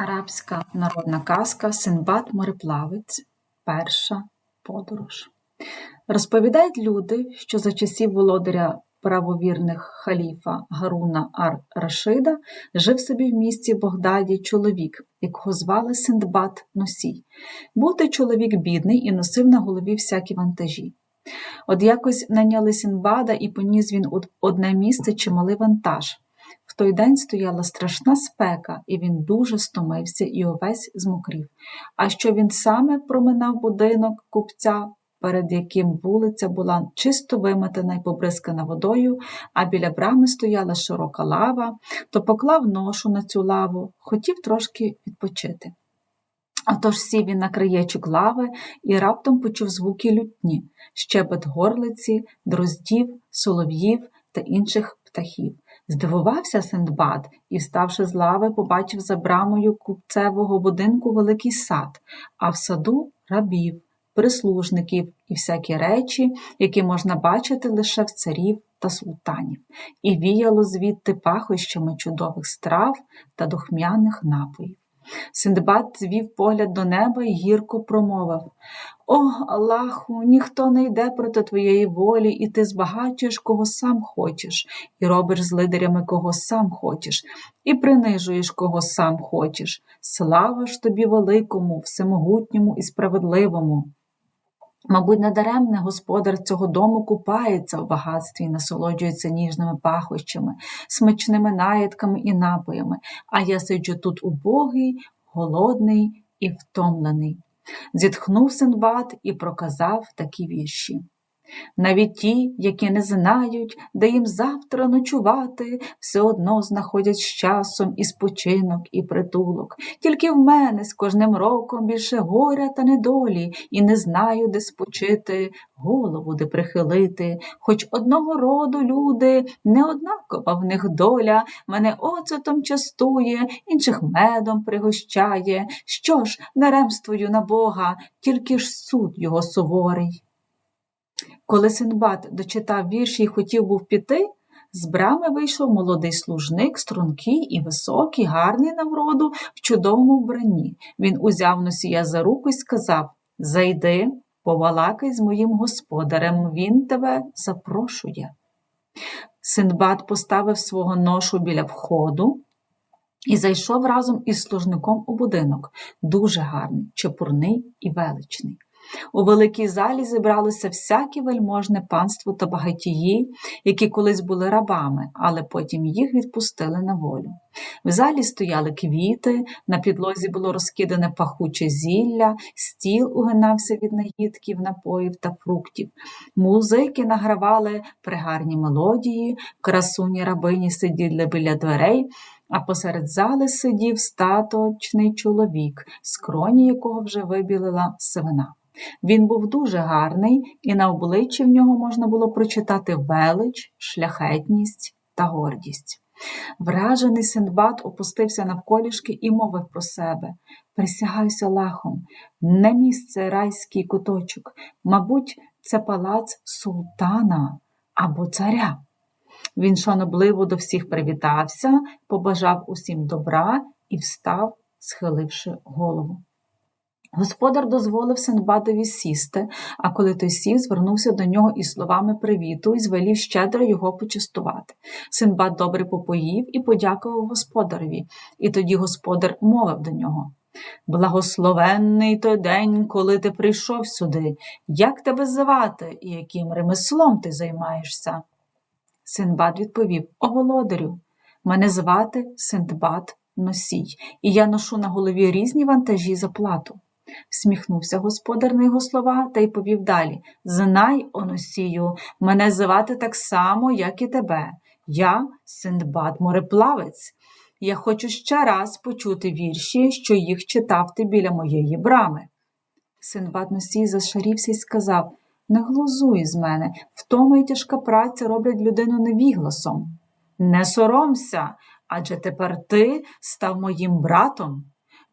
Арабська народна казка Синбад мореплавець. Перша подорож. Розповідають люди, що за часів володаря правовірних халіфа Гаруна ар-Рашида жив собі в місті Богдаді чоловік, якого звали Синдбад Носій. Був той чоловік бідний і носив на голові всякі вантажі. От якось наняли Синбада і поніс він одне місце чималий вантаж. Той день стояла страшна спека, і він дуже стомився і увесь змокрів. А що він саме проминав будинок купця, перед яким вулиця була чисто виметена й побризкана водою, а біля брами стояла широка лава, то поклав ношу на цю лаву, хотів трошки відпочити. Отож сів він на краєчок лави і раптом почув звуки лютні, щебет горлиці, дроздів, солов'їв та інших птахів. Здивувався Синдбад і, вставши з лави, побачив за брамою купцевого будинку великий сад, а в саду рабів, прислужників і всякі речі, які можна бачити лише в царів та султанів, і віяло звідти пахощами чудових страв та духмяних напоїв. Синдбад звів погляд до неба і гірко промовив О, Аллаху, ніхто не йде проти твоєї волі, і ти збагачуєш, кого сам хочеш, і робиш з лидерями, кого сам хочеш, і принижуєш, кого сам хочеш. Слава ж тобі великому, всемогутньому і справедливому. Мабуть, надаремне господар цього дому купається в багатстві і насолоджується ніжними пахощами, смачними наїдками і напоями, а я сиджу тут убогий, голодний і втомлений. Зітхнув Синдбад і проказав такі вірші. Навіть ті, які не знають, де їм завтра ночувати, все одно знаходять з часом і спочинок, і притулок. Тільки в мене з кожним роком більше горя та недолі, і не знаю, де спочити, голову де прихилити. Хоч одного роду люди, не однакова в них доля, мене оцетом частує, інших медом пригощає. Що ж, не ремствую на Бога, тільки ж суд його суворий. Коли Синбад дочитав вірші і хотів був піти, з брами вийшов молодий служник, стрункий і високий, гарний на вроду, в чудовому вбранні. Він узяв носія за руку і сказав Зайди, побалакай з моїм господарем, він тебе запрошує. Синдбад поставив свого ношу біля входу і зайшов разом із служником у будинок, дуже гарний, чепурний і величний. У великій залі зібралося всяке вельможне панство та багатії, які колись були рабами, але потім їх відпустили на волю. В залі стояли квіти, на підлозі було розкидане пахуче зілля, стіл угинався від наїдків, напоїв та фруктів. Музики награвали пригарні мелодії, красуні рабині сиділи біля дверей. А посеред зали сидів статочний чоловік, скроні якого вже вибілила сивина. Він був дуже гарний, і на обличчі в нього можна було прочитати велич, шляхетність та гордість. Вражений Синдбад опустився навколішки і мовив про себе Присягаюся лахом, не місце райський куточок, мабуть, це палац султана або царя. Він шанобливо до всіх привітався, побажав усім добра і встав, схиливши голову. Господар дозволив Синбадові сісти, а коли той сів, звернувся до нього із словами привіту і звелів щедро його почастувати. Синбад добре попоїв і подякував господареві, і тоді господар мовив до нього Благословенний той день, коли ти прийшов сюди, як тебе звати і яким ремеслом ти займаєшся? Синбад відповів О володарю, мене звати Синдбад Носій, і я ношу на голові різні вантажі за плату. Всміхнувся господар на його слова та й повів далі Знай, оносію, мене звати так само, як і тебе. Я Синдбад мореплавець. Я хочу ще раз почути вірші, що їх читав ти біля моєї брами. Синдбад носій зашарівся і сказав Не глузуй з мене, втома й тяжка праця роблять людину невігласом. Не соромся, адже тепер ти став моїм братом.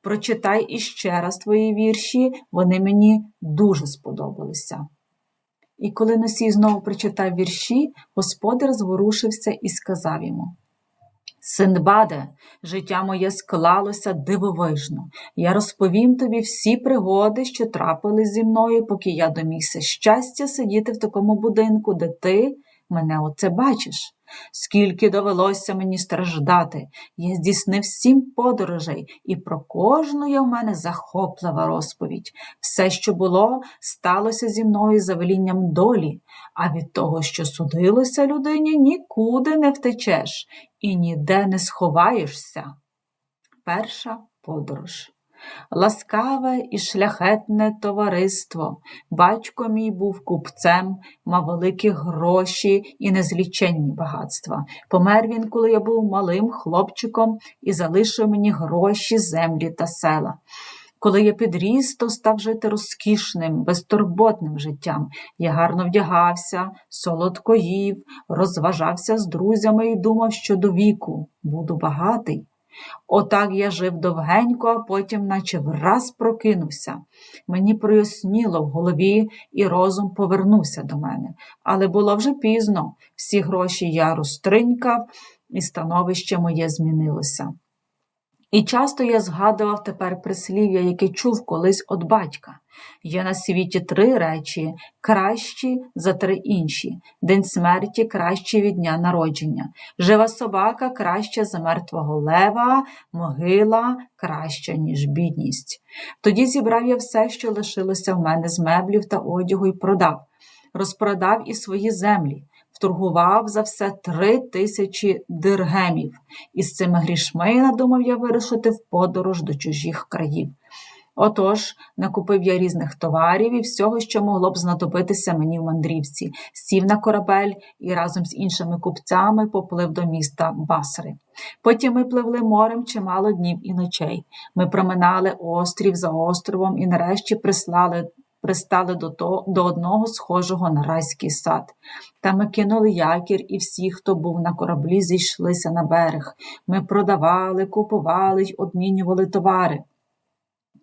Прочитай іще раз твої вірші, вони мені дуже сподобалися. І коли Носій знову прочитав вірші, господар зворушився і сказав йому Синдбаде, життя моє склалося дивовижно. Я розповім тобі всі пригоди, що трапились зі мною, поки я домігся щастя сидіти в такому будинку, де ти мене оце бачиш. Скільки довелося мені страждати, я здійснив сім подорожей, і про кожну є в мене захоплива розповідь. Все, що було, сталося зі мною за велінням долі, а від того, що судилося людині, нікуди не втечеш і ніде не сховаєшся. Перша подорож. Ласкаве і шляхетне товариство. Батько мій був купцем, мав великі гроші і незліченні багатства. Помер він, коли я був малим хлопчиком і залишив мені гроші, землі та села. Коли я підріс, то став жити розкішним, безтурботним життям. Я гарно вдягався, солодко їв, розважався з друзями і думав, що до віку буду багатий. Отак я жив довгенько, а потім, наче враз прокинувся. Мені проясніло в голові, і розум повернувся до мене. Але було вже пізно, всі гроші я розтринькав, і становище моє змінилося. І часто я згадував тепер прислів'я, яке чув колись від батька. Є на світі три речі, кращі за три інші. День смерті кращий від дня народження. Жива собака краща за мертвого лева, могила краща, ніж бідність. Тоді зібрав я все, що лишилося в мене з меблів та одягу, і продав, розпродав і свої землі вторгував за все три тисячі диргемів, і з цими грішми надумав я вирушити в подорож до чужих країв. Отож, накупив я різних товарів і всього, що могло б знадобитися мені в мандрівці, сів на корабель і разом з іншими купцями поплив до міста Басри. Потім ми пливли морем чимало днів і ночей. Ми проминали острів за островом і нарешті прислали пристали до того, до одного схожого на райський сад. Там ми кинули якір, і всі, хто був на кораблі, зійшлися на берег. Ми продавали, купували й обмінювали товари.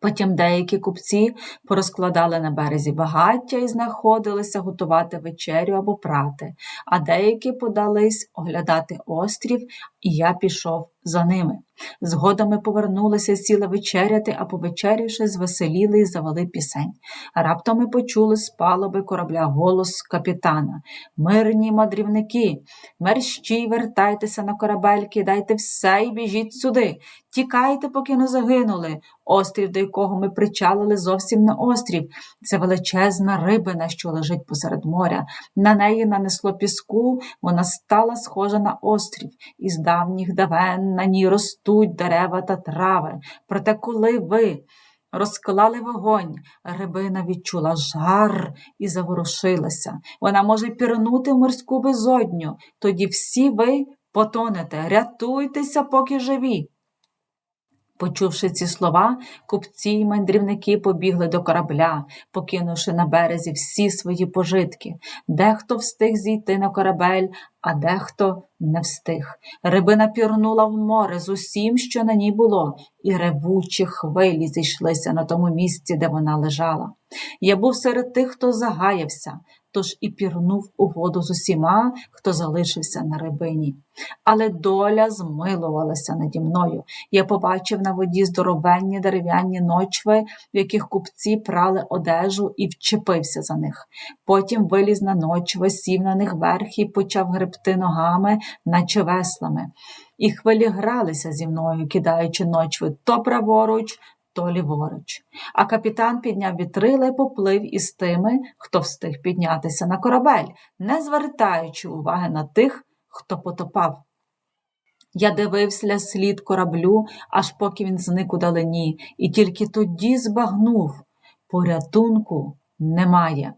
Потім деякі купці порозкладали на березі багаття і знаходилися готувати вечерю або прати, а деякі подались оглядати острів, і я пішов за ними. Згодом ми повернулися, сіли вечеряти, а повечерявши, звеселіли і завели пісень. Раптом ми почули з палуби корабля голос капітана Мирні мадрівники, мерщій вертайтеся на корабель, кидайте все і біжіть сюди. Тікайте, поки не загинули. Острів, до якого ми причалили, зовсім не острів. Це величезна рибина, що лежить посеред моря. На неї нанесло піску, вона стала схожа на острів, і з давніх давен на ній ростуть дерева та трави. Проте, коли ви розклали вогонь, рибина відчула жар і заворушилася. Вона може пірнути в морську безодню. Тоді всі ви потонете, рятуйтеся, поки живі. Почувши ці слова, купці й мандрівники побігли до корабля, покинувши на березі всі свої пожитки. Дехто встиг зійти на корабель, а дехто не встиг. Рибина пірнула в море з усім, що на ній було, і ревучі хвилі зійшлися на тому місці, де вона лежала. Я був серед тих, хто загаявся, тож і пірнув у воду з усіма, хто залишився на рибині. Але доля змилувалася наді мною. Я побачив на воді здоровенні дерев'яні ночви, в яких купці прали одежу і вчепився за них. Потім виліз на ночви, сів на них верх і почав гребти ногами, наче веслами. І хвилі гралися зі мною, кидаючи ночви то праворуч, то ліворуч. А капітан підняв вітрила і поплив із тими, хто встиг піднятися на корабель, не звертаючи уваги на тих, хто потопав. Я дивився слід кораблю, аж поки він зник у далині, і тільки тоді збагнув порятунку немає.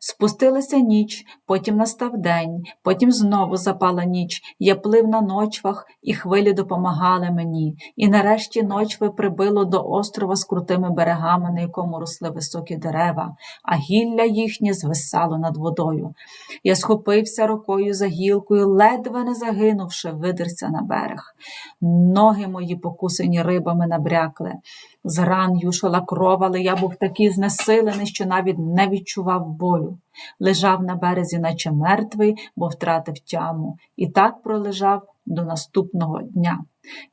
Спустилася ніч, потім настав день, потім знову запала ніч. Я плив на ночвах, і хвилі допомагали мені. І нарешті ночви прибило до острова з крутими берегами, на якому росли високі дерева, а гілля їхнє звисало над водою. Я схопився рукою за гілкою, ледве не загинувши, видерся на берег. Ноги мої покусані рибами набрякли. З ран юшала кров, але я був такий знесилений, що навіть не відчував болю. Лежав на березі, наче мертвий, бо втратив тяму, і так пролежав до наступного дня.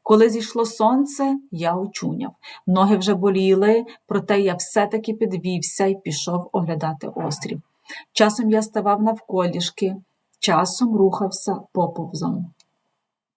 Коли зійшло сонце, я очуняв. Ноги вже боліли, проте я все-таки підвівся і пішов оглядати острів. Часом я ставав навколішки, часом рухався поповзом.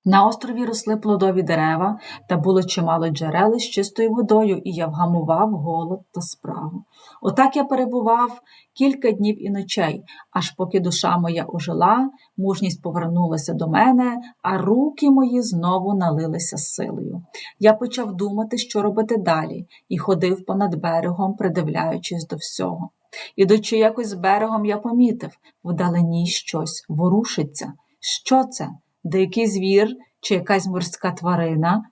На острові росли плодові дерева та було чимало джерел з чистою водою, і я вгамував голод та справу. Отак я перебував кілька днів і ночей, аж поки душа моя ожила, мужність повернулася до мене, а руки мої знову налилися силою. Я почав думати, що робити далі, і ходив понад берегом, придивляючись до всього. Ідучи якось з берегом, я помітив вдалині щось ворушиться. Що це? Дикий звір чи якась морська тварина.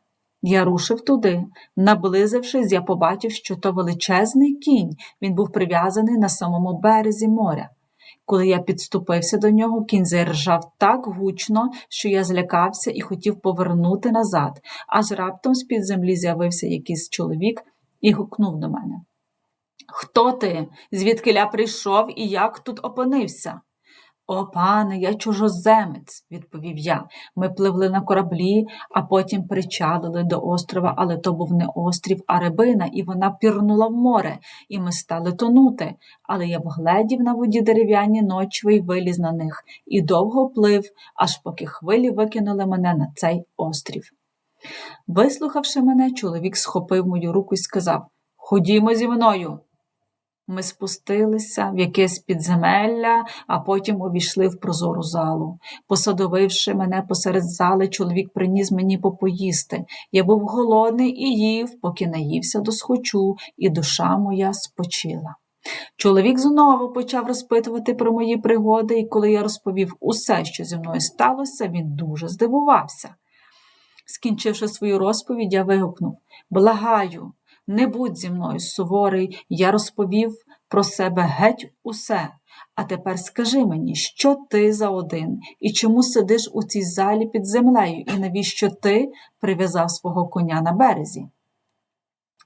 Я рушив туди. Наблизившись, я побачив, що то величезний кінь, він був прив'язаний на самому березі моря. Коли я підступився до нього, кінь заржав так гучно, що я злякався і хотів повернути назад, аж раптом з-під землі з'явився якийсь чоловік і гукнув до мене. Хто ти? Звідки ля прийшов і як тут опинився? О, пане, я чужоземець, відповів я. Ми пливли на кораблі, а потім причалили до острова, але то був не острів, а рибина, і вона пірнула в море, і ми стали тонути. Але я вгледів на воді дерев'яні ночви й виліз на них, і довго плив, аж поки хвилі викинули мене на цей острів. Вислухавши мене, чоловік схопив мою руку і сказав Ходімо зі мною. Ми спустилися в якесь підземелля, а потім увійшли в прозору залу. Посадовивши мене посеред зали, чоловік приніс мені попоїсти. Я був голодний і їв, поки наївся до схочу, і душа моя спочила. Чоловік знову почав розпитувати про мої пригоди, і коли я розповів усе, що зі мною сталося, він дуже здивувався. Скінчивши свою розповідь, я вигукнув Благаю, не будь зі мною суворий, я розповів про себе геть усе. А тепер скажи мені, що ти за один, і чому сидиш у цій залі під землею, і навіщо ти прив'язав свого коня на березі?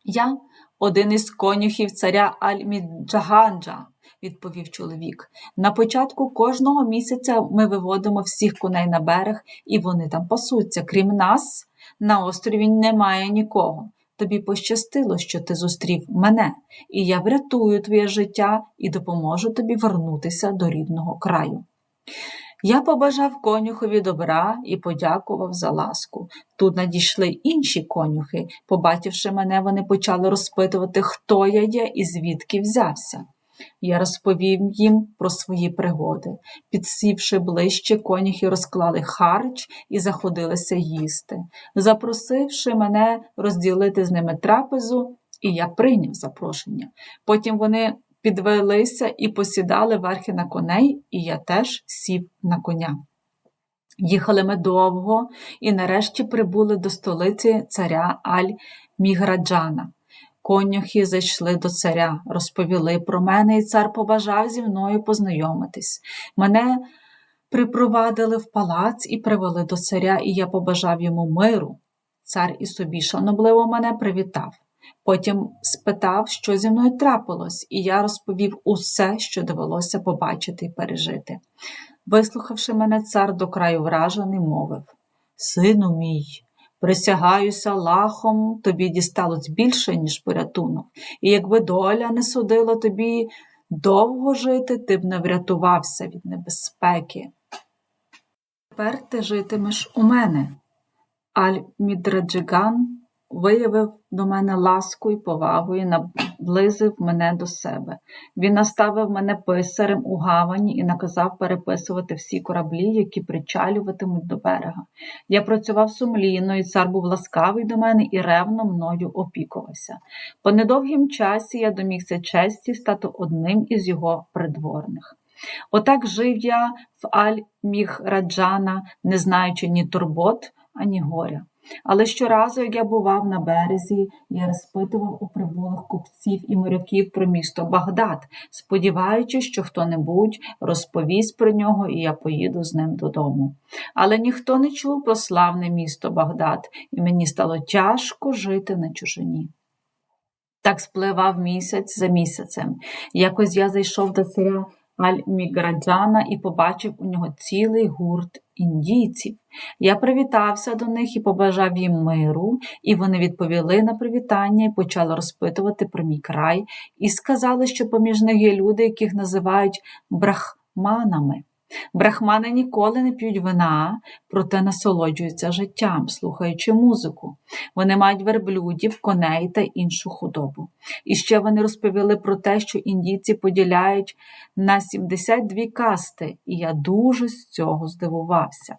Я один із конюхів царя Аль-Міджаганджа, відповів чоловік. На початку кожного місяця ми виводимо всіх коней на берег, і вони там пасуться. Крім нас, на острові немає нікого. Тобі пощастило, що ти зустрів мене, і я врятую твоє життя і допоможу тобі вернутися до рідного краю. Я побажав конюхові добра і подякував за ласку. Тут надійшли інші конюхи. Побачивши мене, вони почали розпитувати, хто я є і звідки взявся. Я розповів їм про свої пригоди. Підсівши ближче, конюхи розклали харч і заходилися їсти. Запросивши мене розділити з ними трапезу, і я прийняв запрошення. Потім вони підвелися і посідали верхи на коней, і я теж сів на коня. Їхали ми довго і нарешті прибули до столиці царя Аль-Міграджана. Конюхи зайшли до царя, розповіли про мене, і цар побажав зі мною познайомитись. Мене припровадили в палац і привели до царя, і я побажав йому миру. Цар і собі шанобливо мене привітав. Потім спитав, що зі мною трапилось, і я розповів усе, що довелося побачити і пережити. Вислухавши мене, цар до краю вражений, мовив Сину мій, Присягаюся лахом, тобі дісталось більше, ніж порятунок, і якби доля не судила тобі довго жити, ти б не врятувався від небезпеки. Тепер ти житимеш у мене. Аль-Мідраджиган виявив до мене ласку і повагу і наблизив мене до себе. Він наставив мене писарем у гавані і наказав переписувати всі кораблі, які причалюватимуть до берега. Я працював сумлінно, і цар був ласкавий до мене і ревно мною опікувався. По недовгім часі я домігся честі стати одним із його придворних. Отак жив я в Аль-Міхраджана, не знаючи ні турбот, ані горя. Але щоразу, як я бував на березі, я розпитував у прибулих купців і моряків про місто Багдад, сподіваючись, що хто-небудь розповість про нього, і я поїду з ним додому. Але ніхто не чув про славне місто Багдад, і мені стало тяжко жити на чужині. Так спливав місяць за місяцем. Якось я зайшов до царя Аль-Міграджана і побачив у нього цілий гурт індійців. Я привітався до них і побажав їм миру, і вони відповіли на привітання і почали розпитувати про мій край, і сказали, що поміж них є люди, яких називають брахманами. Брахмани ніколи не п'ють вина, проте насолоджуються життям, слухаючи музику. Вони мають верблюдів, коней та іншу худобу. І ще вони розповіли про те, що індійці поділяють на 72 касти, і я дуже з цього здивувався.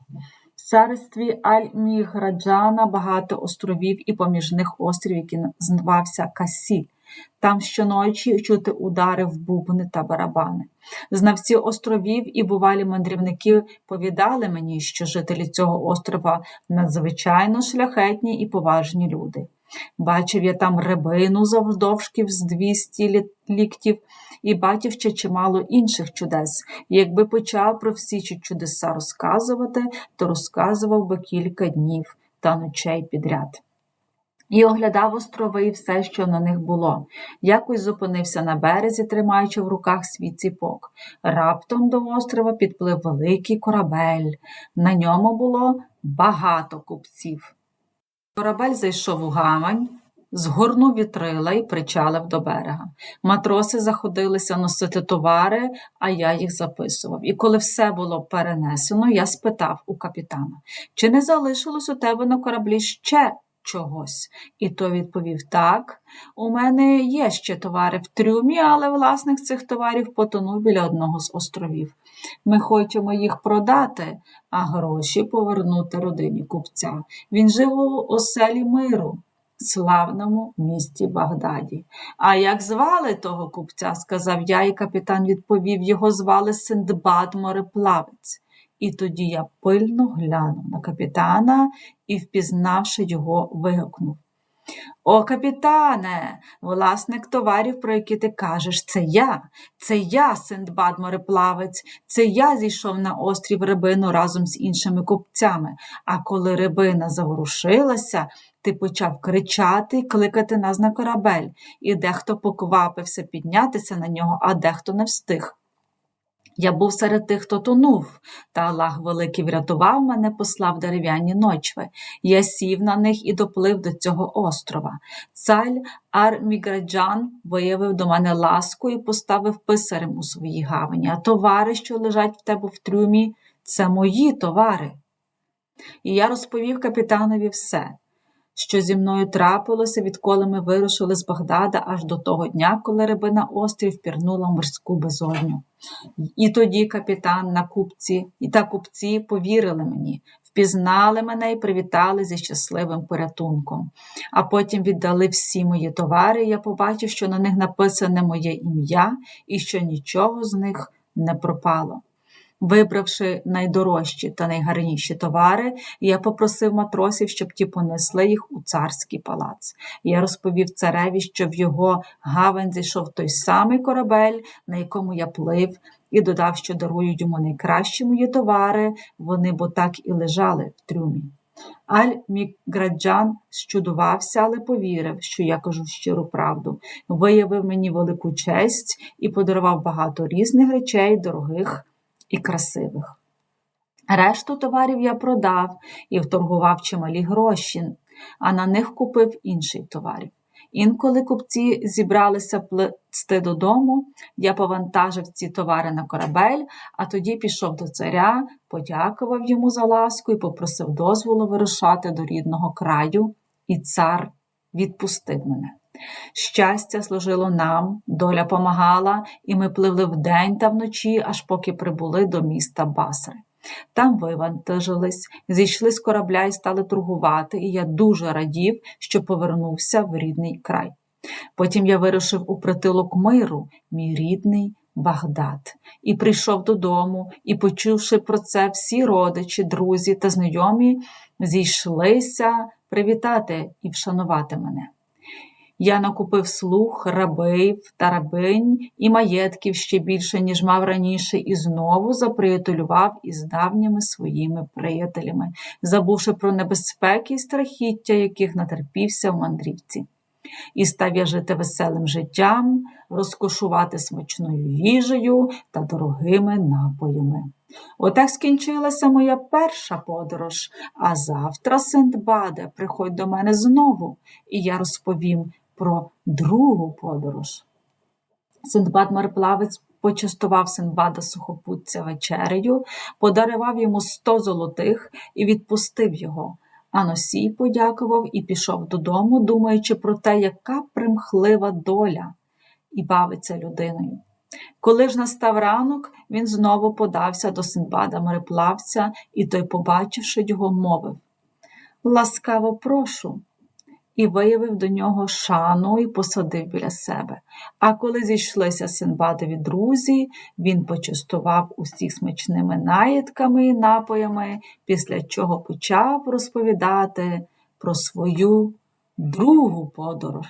В царстві Аль-Міграджана багато островів і поміж них острів, який звався Касіль. Там щоночі чути удари в бубни та барабани. Знавці островів і бувалі мандрівники повідали мені, що жителі цього острова надзвичайно шляхетні і поважні люди. Бачив я там рибину завдовжки з 200 ліктів і бачив ще чимало інших чудес. Якби почав про всі ці чудеса розказувати, то розказував би кілька днів та ночей підряд. І оглядав острови і все, що на них було. Якось зупинився на березі, тримаючи в руках свій ціпок. Раптом до острова підплив великий корабель. На ньому було багато купців. Корабель зайшов у гавань, згорнув вітрила і причалив до берега. Матроси заходилися носити товари, а я їх записував. І коли все було перенесено, я спитав у капітана, чи не залишилось у тебе на кораблі ще чогось. І той відповів так, у мене є ще товари в трюмі, але власник цих товарів потонув біля одного з островів. Ми хочемо їх продати, а гроші повернути родині купця. Він жив у оселі миру. Славному місті Багдаді. А як звали того купця? сказав я, і капітан відповів його звали Синдбад мореплавець. І тоді я пильно глянув на капітана і, впізнавши його, вигукнув. О, капітане, власник товарів, про які ти кажеш, це я, це я, Синдбад мореплавець, це я зійшов на острів рибину разом з іншими купцями. А коли рибина заворушилася, ти почав кричати і кликати нас на корабель, і дехто поквапився піднятися на нього, а дехто не встиг. Я був серед тих, хто тонув, та Аллах Великий врятував мене, послав дерев'яні ночви. Я сів на них і доплив до цього острова. Цаль Ар-Міграджан виявив до мене ласку і поставив писарем у своїй гавані, а товари, що лежать в тебе в трюмі, це мої товари. І я розповів капітанові все що зі мною трапилося, відколи ми вирушили з Багдада аж до того дня, коли рибина острів пірнула морську безодню. І тоді капітан на купці і та купці повірили мені, впізнали мене і привітали зі щасливим порятунком. А потім віддали всі мої товари, і я побачив, що на них написане моє ім'я і що нічого з них не пропало. Вибравши найдорожчі та найгарніші товари, я попросив матросів, щоб ті понесли їх у царський палац. Я розповів цареві, що в його гавань зійшов той самий корабель, на якому я плив, і додав, що дарують йому найкращі мої товари, вони бо так і лежали в трюмі. Аль Міграджан щудувався, але повірив, що я кажу щиру правду, виявив мені велику честь і подарував багато різних речей, дорогих і красивих. Решту товарів я продав і вторгував чималі гроші, а на них купив інших товарів. Інколи купці зібралися плести додому, я повантажив ці товари на корабель, а тоді пішов до царя, подякував йому за ласку і попросив дозволу вирушати до рідного краю, і цар відпустив мене. Щастя служило нам, доля помагала, і ми пливли вдень та вночі, аж поки прибули до міста Басри. Там вивантажились, зійшли з корабля і стали торгувати, і я дуже радів, що повернувся в рідний край. Потім я вирушив у притилок миру, мій рідний Багдад, і прийшов додому, і, почувши про це, всі родичі, друзі та знайомі зійшлися привітати і вшанувати мене. Я накупив слуг, рабив та рабинь і маєтків ще більше, ніж мав раніше, і знову заприятелював із давніми своїми приятелями, забувши про небезпеки і страхіття, яких натерпівся в мандрівці. і став я жити веселим життям, розкошувати смачною їжею та дорогими напоями. Отак скінчилася моя перша подорож, а завтра, Синдбаде, приходь до мене знову, і я розповім про другу подорож. Синдбад мореплавець почастував Синдбада сухопутця вечерею, подарував йому сто золотих і відпустив його. А носій подякував і пішов додому, думаючи про те, яка примхлива доля і бавиться людиною. Коли ж настав ранок, він знову подався до Синдбада мореплавця, і той, побачивши його, мовив Ласкаво прошу, і виявив до нього шану і посадив біля себе. А коли зійшлися Синбадові друзі, він почастував усіх смачними наїдками і напоями, після чого почав розповідати про свою другу подорож.